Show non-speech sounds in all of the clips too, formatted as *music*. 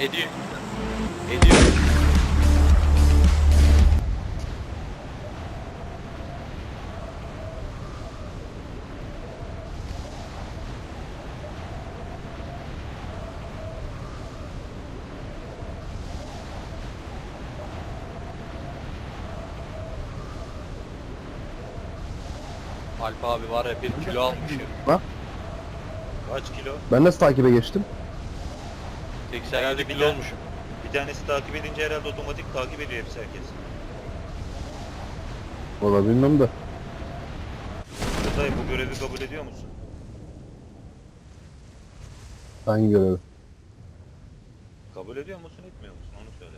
Ediyor. Ediyor. Alp abi var ya bir kilo almış ya. Kaç kilo? Ben nasıl takibe geçtim? 87 Herhalde kilo bir tane- olmuşum. Bir tanesi takip edince herhalde otomatik takip ediyor hepsi herkes. Valla bilmem de. Kızay bu görevi kabul ediyor musun? Hangi görevi? Kabul ediyor musun etmiyor musun onu söyle.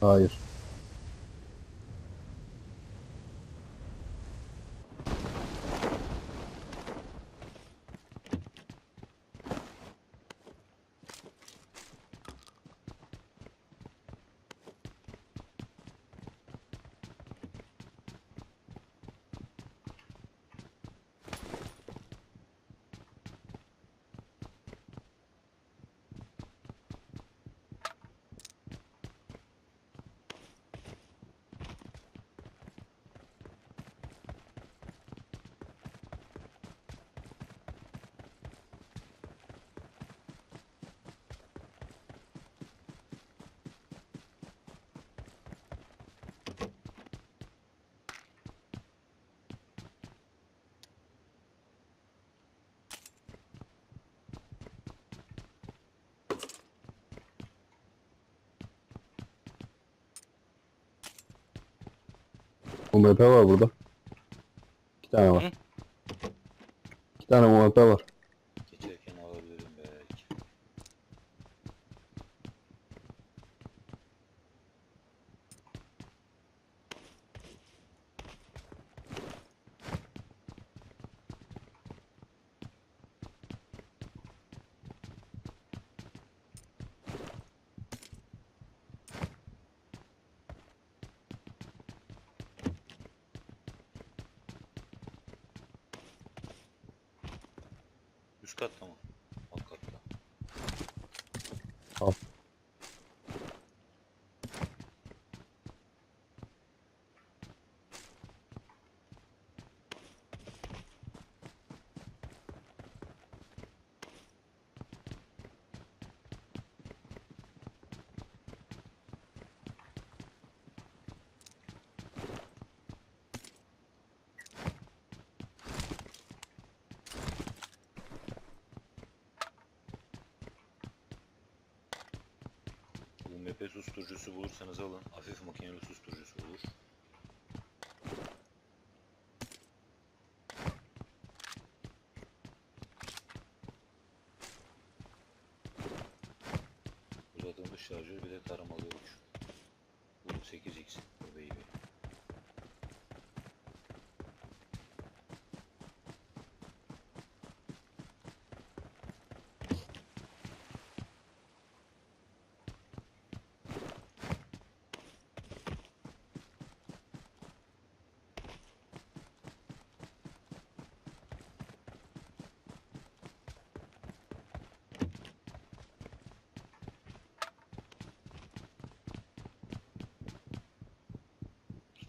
Hayır. UMP var burada. İki tane var. Hı? İki tane UMP var. Geçerken alabilirim belki. Üst katta mı? Alt katta. Al. UMP susturucusu bulursanız alın. Hafif makineli susturucusu olur. Uzatılmış şarjör bir de taramalı uç. Bu 8x bu baby.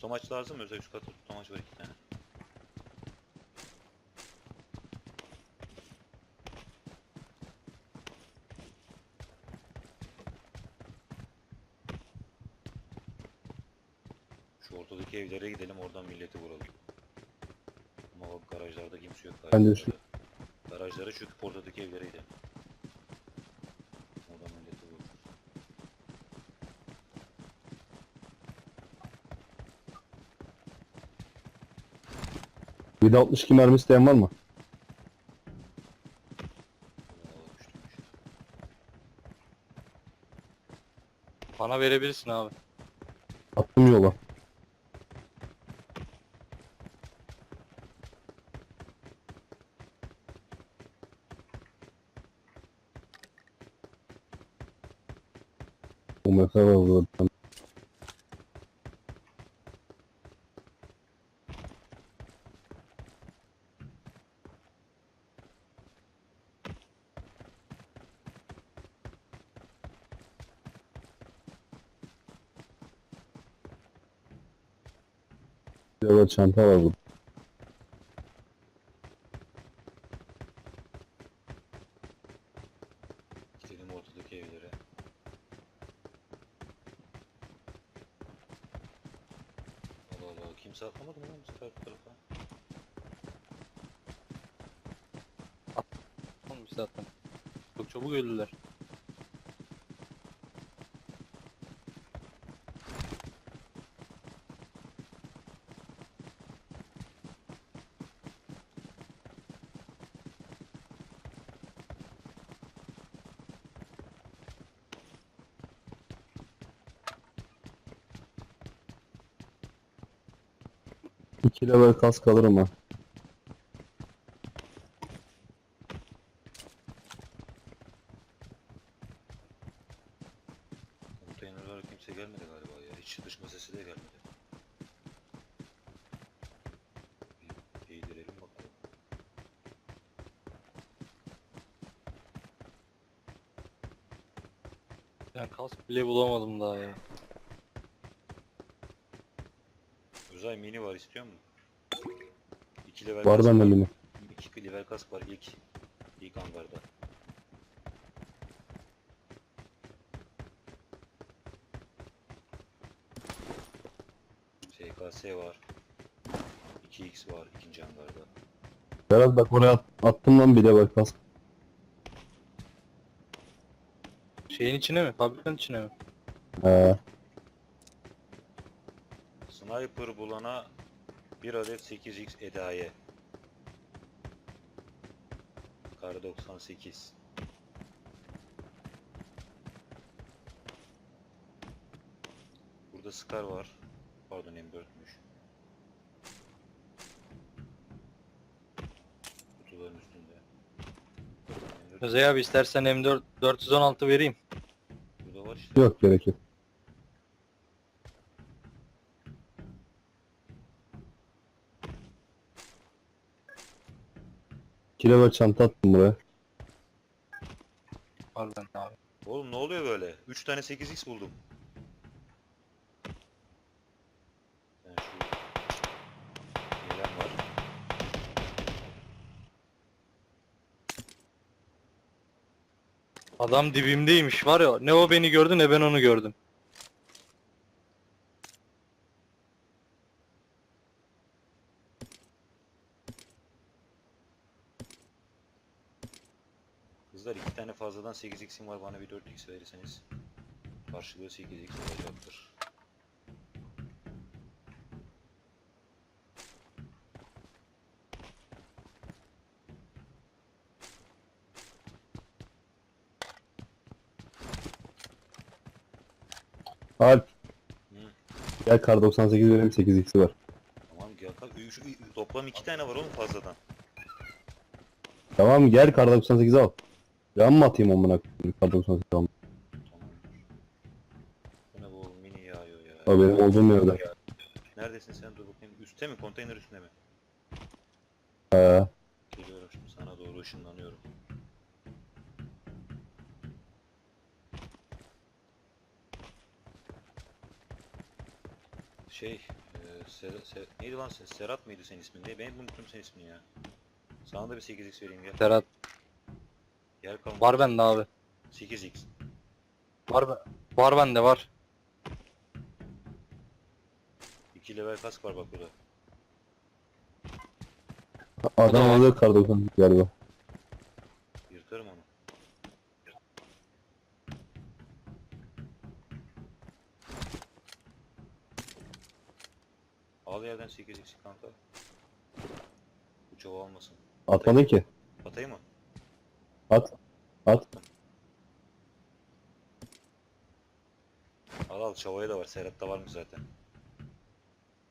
Tutamaç lazım mı? Özel üst katta tutamaç var iki tane. Şu ortadaki evlere gidelim oradan milleti vuralım. Ama bak garajlarda kimse yok. Ben de şu- Garajlara çöküp ortadaki evlere gidelim. Bir 762 mermi isteyen var mı? Bana verebilirsin abi. Attım yola. Evet çanta var burada. Gidelim ortadaki evlere. Allah Allah kimse atlamadı mı lan bu sefer bu tarafa? Olmuş zaten. Çok çabuk öldüler. İki level kask alırım ha. Konteynerlara kimse gelmedi galiba ya. Hiç çatışma sesi de gelmedi. Bir değdirelim bakalım. Ben kask bile bulamadım daha ya. Uzay mini var istiyor musun? 2 level Var kask bende mini. 2 level kask var ilk ilk hangarda. SKS var. 2x var ikinci hangarda. Berat bak oraya at- attım lan bir level kask. Şeyin içine mi? Fabrikanın içine mi? He. Sniper bulana 1 adet 8x edaye. Kar 98. Burada Scar var. Pardon M4'müş. Kutuların üstünde. M4 Özey abi istersen M4 416 vereyim. Burada var işte. Yok gerek yok. İki level çanta attım buraya. Bende abi. Oğlum ne oluyor böyle? 3 tane 8x buldum. Ben şu gelen var. Adam dibimdeymiş var ya. Ne o beni gördü ne ben onu gördüm. Kızlar iki tane fazladan 8x'im var bana bir 4x verirseniz karşılığı 8x olacaktır. Alp. Hı. Gel kar 98 vereyim 8x'i var. Tamam gel. Üç- üç- toplam iki tane var oğlum fazladan. Tamam gel kar 98 al. Yan mı atayım amına koyayım 98 al. Tamamdır. Bu ne bu mini yağıyor ya. O benim olduğum yerde. Neredesin sen dur bakayım. Üste mi konteyner üstüne mi? He. Geliyorum şimdi sana doğru ışınlanıyorum. Şey, e, Ser, Ser- neydi lan sen? Serhat mıydı senin ismin? Ne? Ben unuttum senin ismini ya. Sana da bir 8x vereyim gel. Serhat Gel kalma. var bende abi. 8x. Var be- var bende var. 2 level kask var bak burada. Adam alıyor kar 98 galiba. Yırtarım onu. Al yerden 8x kanka. Bu çova olmasın. Atmadın ki. Atayım mı? At. At. Al al çavaya da var. Serhat'ta varmış zaten.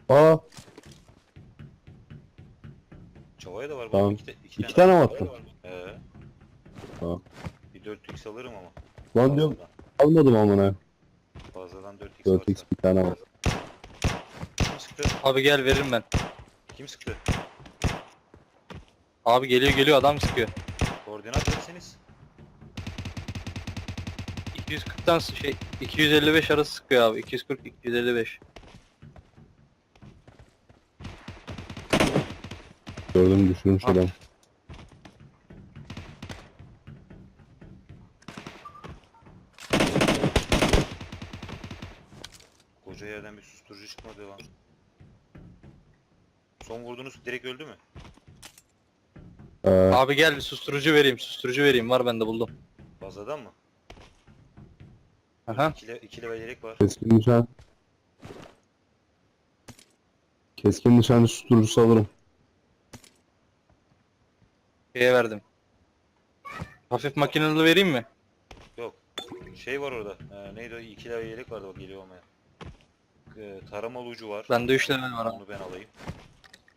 Aa Çavaya da var. bak, Tamam. iki, te- iki, iki tane mi attın? Ee, Tamam. bir 4x alırım ama. Lan diyorum Fazladan, almadım amına. fazladan 4x, 4x varsa. bir tane var. Kim sıktı? Abi gel veririm ben. Kim sıktı? Abi geliyor geliyor adam sıkıyor. Koordinat verseniz. 240'tan s- şey 255 arası sıkıyor abi. 240 255. Gördüm düşürmüş adam. Koca yerden bir susturucu çıkmadı lan. Son vurduğunuz direkt öldü mü? Ee, Abi gel bir susturucu vereyim. Susturucu vereyim. Var bende buldum. Fazladan mı? Aha. 2 le iki level yelek var. keskin nişan. Keskin nişancı susturucusu alırım. Şeye verdim. Hafif makineli vereyim mi? Yok. Şey var orada. Ee, neydi o? 2 level yelek vardı bak geliyor olmaya. Ee, taramalı ucu var. Bende 3 level var abi. Onu ben alayım.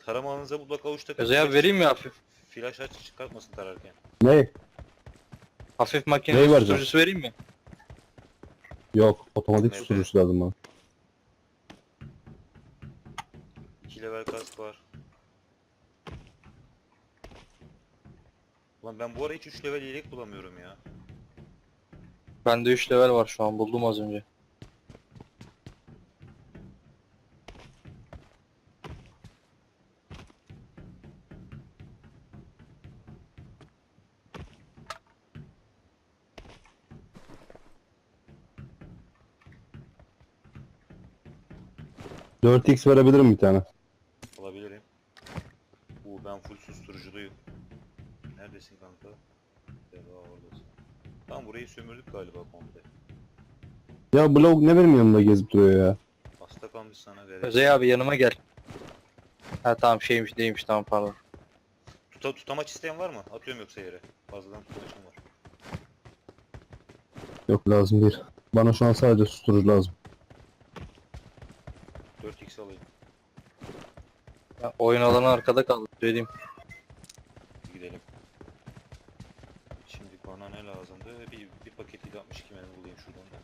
Taramanıza mutlaka uç takın. Özey abi vereyim mi hafif? Flash aç çıkartmasın tararken. Ne? Hafif Neyi makineli vereceğim? susturucusu vereyim mi? Yok. Otomatik Evet. susturucusu lazım bana. 2 level kask var. Ulan ben bu ara hiç 3 level yelek bulamıyorum ya. Bende 3 level var şu an. Buldum az önce. Dört x verebilirim bir tane. Alabilirim. Uuu ben full susturuculuyum. Neredesin kanka? Deva oradasın. Tamam burayı sömürdük galiba komple. Ya lavuk ne benim yanımda gezip duruyor ya. Hasta kalmış sana vereyim. Özey abi yanıma gel. Ha tamam şeymiş değilmiş tamam pardon. Tuta, tutamaç isteyen var mı? Atıyorum yoksa yere. Fazladan tutamaçım var. Yok lazım değil. Bana şu an sadece susturucu lazım. 4x alayım. Ya, oyun alanı arkada kaldı söyleyeyim. Gidelim. Şimdi bana ne lazımdı? Bir, bir paket 762 mermi bulayım şuradan da.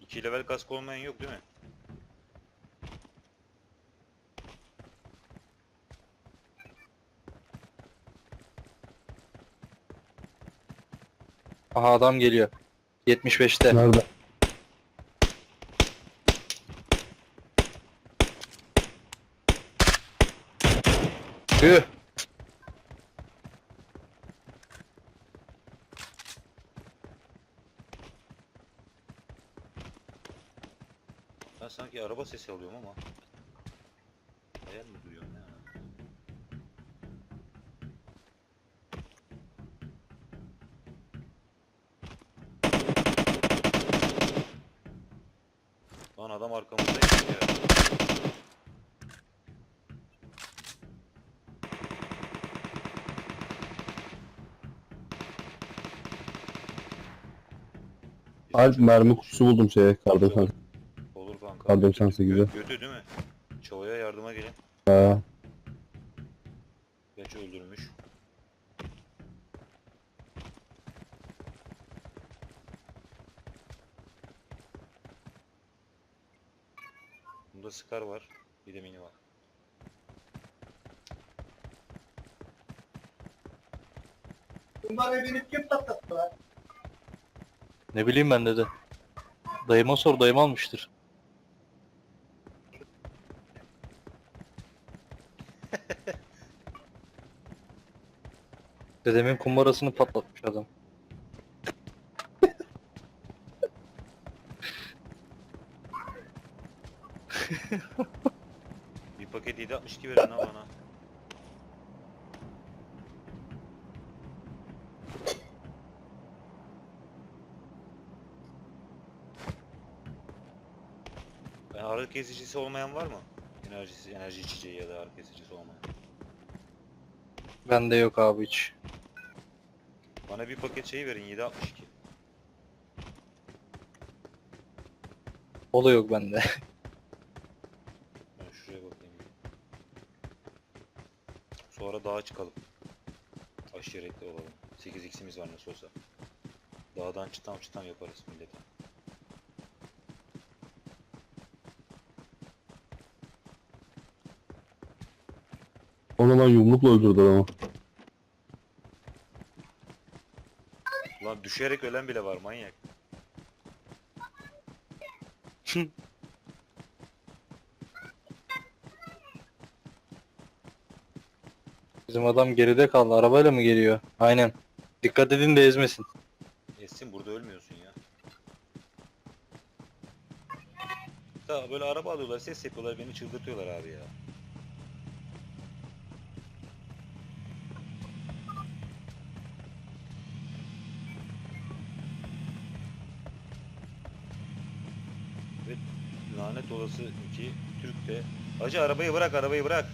2 level kask olmayan yok değil mi? Aha adam geliyor. 75'te. Nerede? Tüh. Ben sanki araba sesi alıyorum ama. Hayal mi duyuyorum ya? Lan adam arkamızdaymış Alp mermi kutusu buldum şeye. Kardeşim. Olur kanka. Kar 98'e. Gö- Götü değil mi? Çavaya yardıma gelin. Ha. Geç öldürmüş. Bunda Scar var. Bir de mini var. Bunlar evini kim patlattı lan? Ne bileyim ben dedi. Dayıma sor dayım almıştır. *laughs* Dedemin kumbarasını patlatmış adam. Bir paket 762 verin ha bana. Ben ağrı kesicisi olmayan var mı? Enerjisi, enerji içeceği ya da ağrı kesicisi olmayan. Bende yok abi hiç. Bana bir paket şey verin 762. O da yok bende. *laughs* Ben şuraya bakayım. Sonra dağa çıkalım. Aşiretli olalım. 8x'imiz var nasıl olsa. Dağdan çıtam çıtam yaparız millete. Onu lan yumrukla öldürdü adamı. Lan düşerek ölen bile var manyak. *laughs* Bizim adam geride kaldı. Arabayla mı geliyor? Aynen. Dikkat edin de ezmesin. Esin burada ölmüyorsun ya. Ta böyle araba alıyorlar, ses yapıyorlar, beni çıldırtıyorlar abi ya. Ve lanet olası ki Türk de Hacı arabayı bırak, arabayı bırak.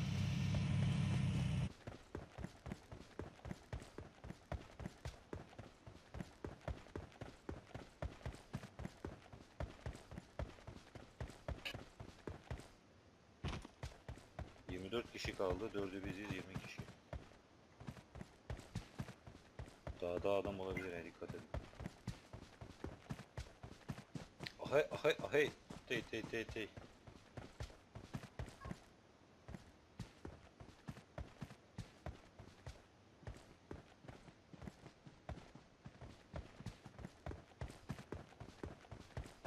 ...24 kişi kaldı, 4'ü biziz 20 kişi. Daha da adam olabilir ya dikkat edin. Ahay ahay ahay. Tey tey tey tey.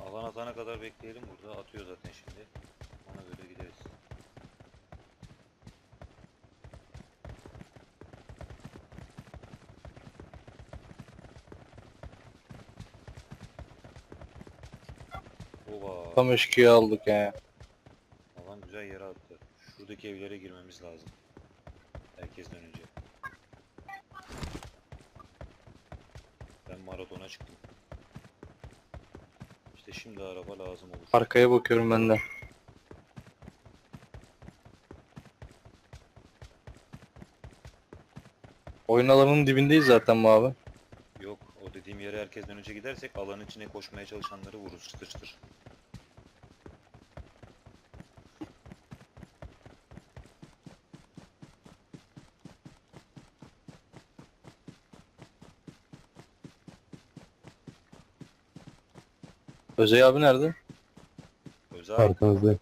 Alan atana kadar bekleyelim burada. Atıyor zaten şimdi. Ona göre gideriz. Oba. Tam eşkıya aldık ya. Alan güzel yere attı. Şuradaki evlere girmemiz lazım. Herkesten önce. Ben maratona çıktım. Şimdi araba lazım olur. Arkaya bakıyorum ben de. Oyun alanının dibindeyiz zaten bu abi. Yok o dediğim yere herkesten önce gidersek alanın içine koşmaya çalışanları vururuz çıtır Özey abi nerede? Özel Arkanızda.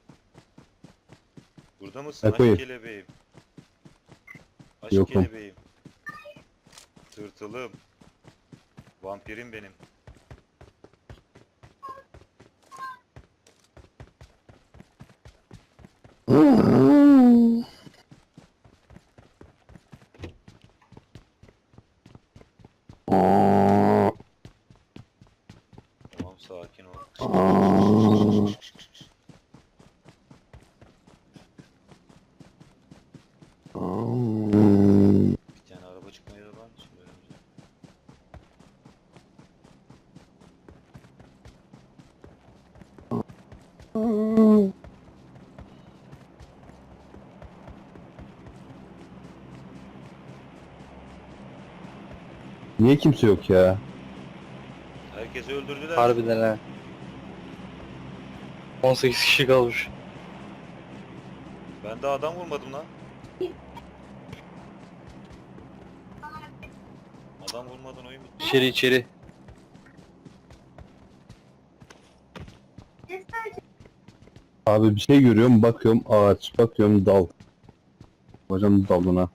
burada mısın? Eko'yu. Aşk kelebeğim. Aşk Yokum. kelebeğim. Tırtılım. Vampirim benim. Tamam sakin ol. Bir tane araba çıkmaya da var mı şimdi önümüze? Niye kimse yok ya? Herkesi öldürdüler. Harbiden ha. 18 kişi kalmış. Ben daha adam vurmadım lan. Adam vurmadan oyun bitti. İçeri içeri. Abi bir şey görüyorum bakıyorum ağaç bakıyorum dal. Hocam dalına.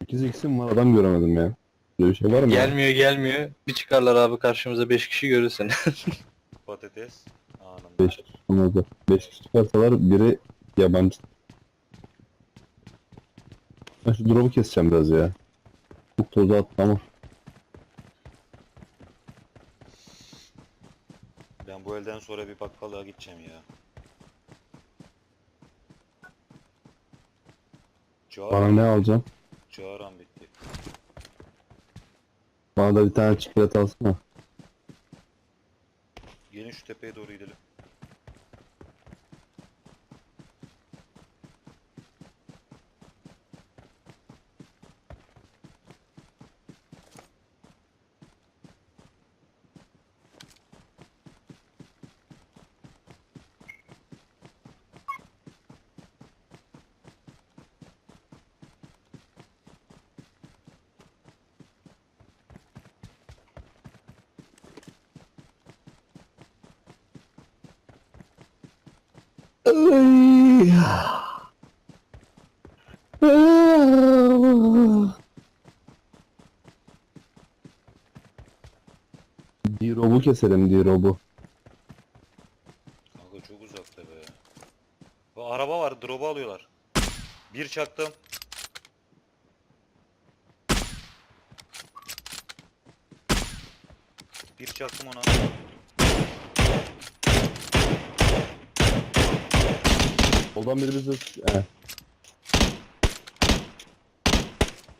Sekiz x'im var adam göremedim ya. Böyle bir şey var mı? ya? Gelmiyor gelmiyor. Bir çıkarlar abi karşımıza 5 kişi görürsün. *laughs* Patates. Anında. Beş kişi olmadı. Beş kişi çıkarsalar biri yabancı. Ben şu drop'u keseceğim biraz ya. Çok tozu attı ama. Elden sonra bir bakkalığa gideceğim ya. Bana ne alacağım? çağıran bitti. Bana da bir tane çikolata alsana. Gelin şu tepeye doğru gidelim. D-Rob'u keselim D-Rob'u. Kanka çok uzakta be. Aha drop'u alıyorlar. Bir çaktım. Bir çaktım ona. Soldan biri bizi... He.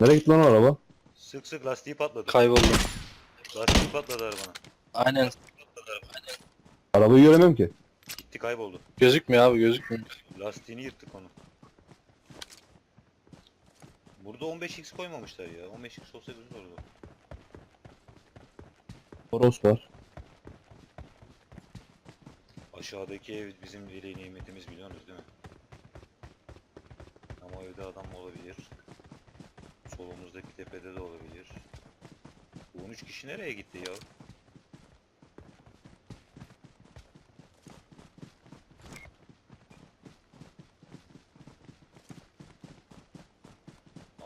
Nereye gitti lan o araba? Sık sık lastiği patladı. Kayboldum. Lastiği patladı arabanın. Aynen. Arabayı göremiyorum ki. Gitti kayboldu. Gözükmüyor abi gözükmüyor. Lastiğini yırttık onu. Burada 15x koymamışlar ya. 15x olsa güzel olurdu. Toros var. Aşağıdaki ev bizim veli nimetimiz biliyorsunuz değil mi? Evde adam olabilir. Solumuzdaki tepede de olabilir. Bu 13 kişi nereye gitti ya?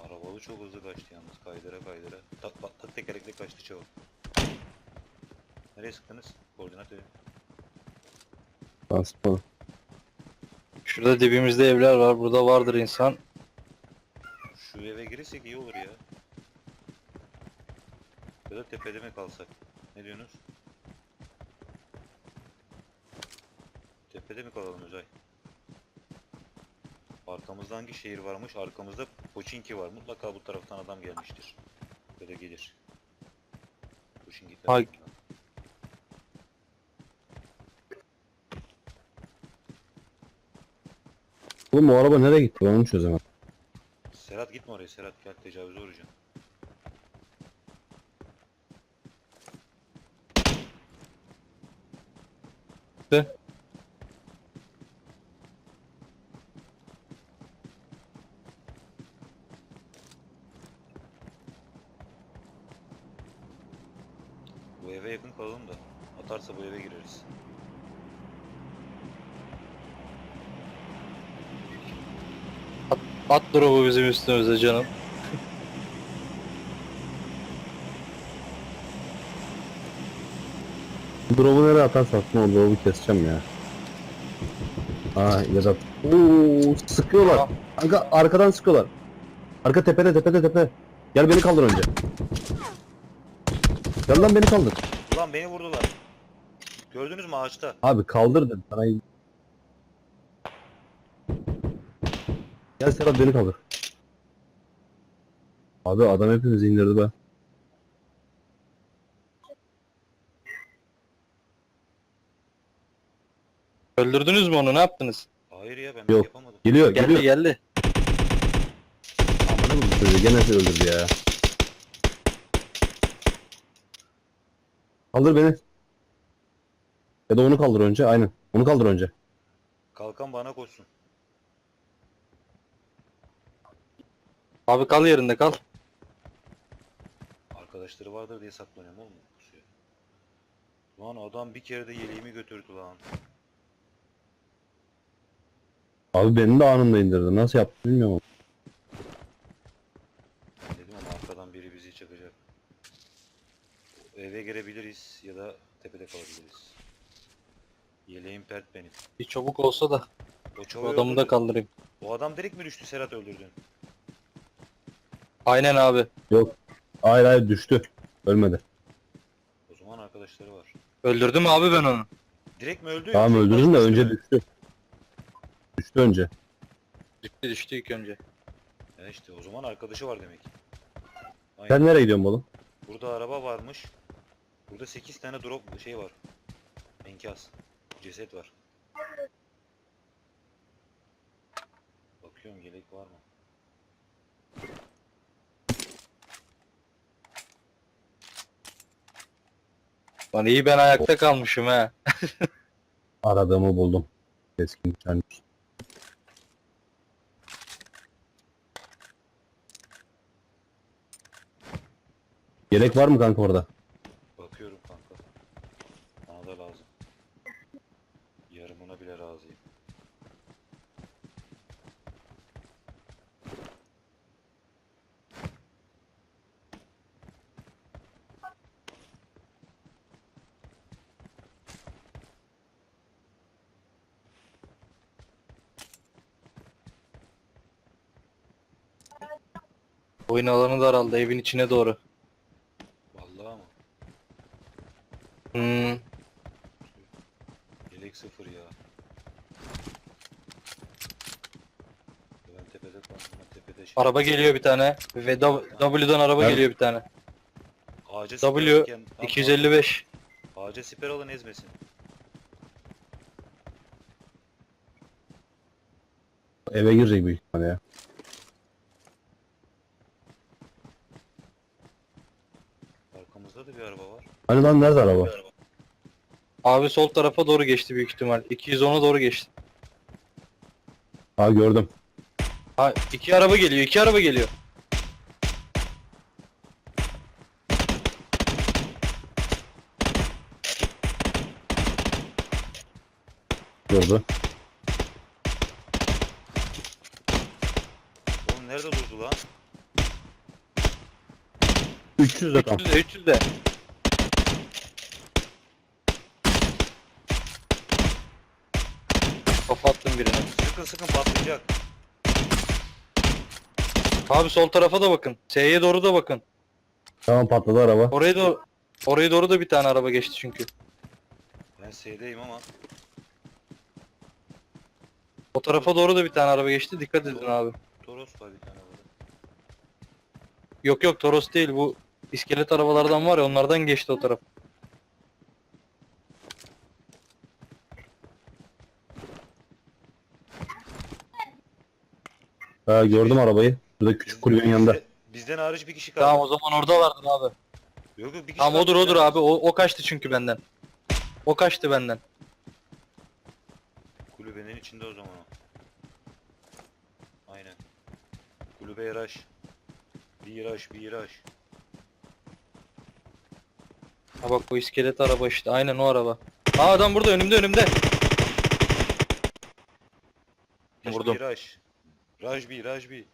Arabalı çok hızlı kaçtı yalnız kaydıra kaydıra. Tak tak tak tekerlekle kaçtı çabuk. Nereye sıktınız? Koordinat verin. Sıkmadım. Şurada dibimizde evler var. Burada vardır insan. Şu eve girirsek iyi olur ya. Ya da tepede mi kalsak? Ne diyorsunuz? Tepede mi kalalım Özay? Arkamızda hangi şehir varmış? Arkamızda Poçinki var. Mutlaka bu taraftan adam gelmiştir. Da gelir. Poçinki tarafından. Oğlum o araba nereye gitti ben onu çözemedim. Serhat gitme oraya Serhat gel tecavüze uğrayacaksın. De. Bu eve yakın kalalım da atarsa bu eve gireriz. At drop'u bizim üstümüze canım. Drop'u nereye atarsan atma o drop'u keseceğim ya. Aa Vedat. Oo sıkıyorlar. Kanka arkadan sıkıyorlar. Arka tepede tepede tepe. Gel beni kaldır önce. Gel lan beni kaldır. Ulan beni vurdular. Gördünüz mü ağaçta? Abi kaldır dedim sana. Gel Serhat beni kaldır. Abi adam hepimizi indirdi be. Öldürdünüz mü onu? Ne yaptınız? Hayır ya ben Yok. şey yapamadım. Geliyor Geldi geliyor. geldi. Aman bu çocuğu gene öldürdü ya. Kaldır beni. Ya da onu kaldır önce aynen. Onu kaldır önce. Kalkan bana koşsun. Abi kal yerinde kal. Arkadaşları vardır diye saklanıyorum oğlum. Kusuyor. Lan adam bir kere de yeleğimi götürdü lan. Abi beni de anında indirdi. Nasıl yaptı bilmiyorum. Dedim ama arkadan biri bizi çakacak. Eve girebiliriz ya da tepede kalabiliriz. Yeleğim pert benim. Bir çabuk olsa da O çavayı adamı da kaldırayım. O adam direkt mi düştü Serhat öldürdün? Aynen abi. Hayır hayır düştü. Ölmedi. O zaman arkadaşları var. Öldürdüm abi ben onu. Direkt mi öldü? Tamam öldürdün de önce düştü. Düştü önce. Düştü düştü ilk önce. Ya işte o zaman arkadaşı var demek. Aynen. Sen nereye gidiyorsun oğlum? Burada araba varmış. Burada 8 tane drop şey var. Enkaz. Ceset var. Bakıyorum yelek var mı? Lan iyi ben ayakta kalmışım ha. *laughs* Aradığımı buldum. Keskin nişancı. Gerek var mı kanka orada? Bakıyorum kanka. Bana da lazım. Yarımına bile razıyım. Oyun alanı daraldı evin içine doğru. Vallahi ama. Hmm. Yelek sıfır ya. Ben tepede kaldım. Ben tepede şey. Araba geliyor bir tane. Ve W- W'dan araba Evet. geliyor bir tane. Ağaca W siper alırken- Tamam, 255. Ağaca siper alın ezmesin. Eve girecek büyük ihtimalle ya. Arkamızda da bir araba var. Hani lan nerede araba? Abi sol tarafa doğru geçti büyük ihtimal. 210'a doğru geçti. Ha gördüm. Ha iki araba geliyor, iki araba geliyor. Durdu. Oğlum nerede durdu lan? 300 de tam. 300 de 300 de. Kafa attım birine. Sıkın sıkın patlayacak. Abi sol tarafa da bakın. S'ye doğru da bakın. Tamam patladı araba. Oraya da oraya doğru da bir tane araba geçti çünkü. Ben S'deyim ama. O tarafa doğru da bir tane araba geçti. Dikkat edin abi. Toros var bir tane burada. Yok yok Toros değil bu iskelet arabalardan var ya onlardan geçti o taraf. Ha gördüm arabayı. Burada küçük kulübenin yanında. Bizde- Bizden hariç bir kişi kaldı. Tamam o zaman orada vardır abi. Yok yok bir kişi Tamam kaldı odur odur abi. O, o kaçtı çünkü benden. O kaçtı benden. Kulübenin içinde o zaman o. Aynen. Kulübe yaraş. Bir yaraş, bir yaraş. Ha bak bu iskelet araba işte. Aynen o araba. Aa adam burada önümde önümde. Raj Vurdum. bir Raj. Raj bir, Raj bir.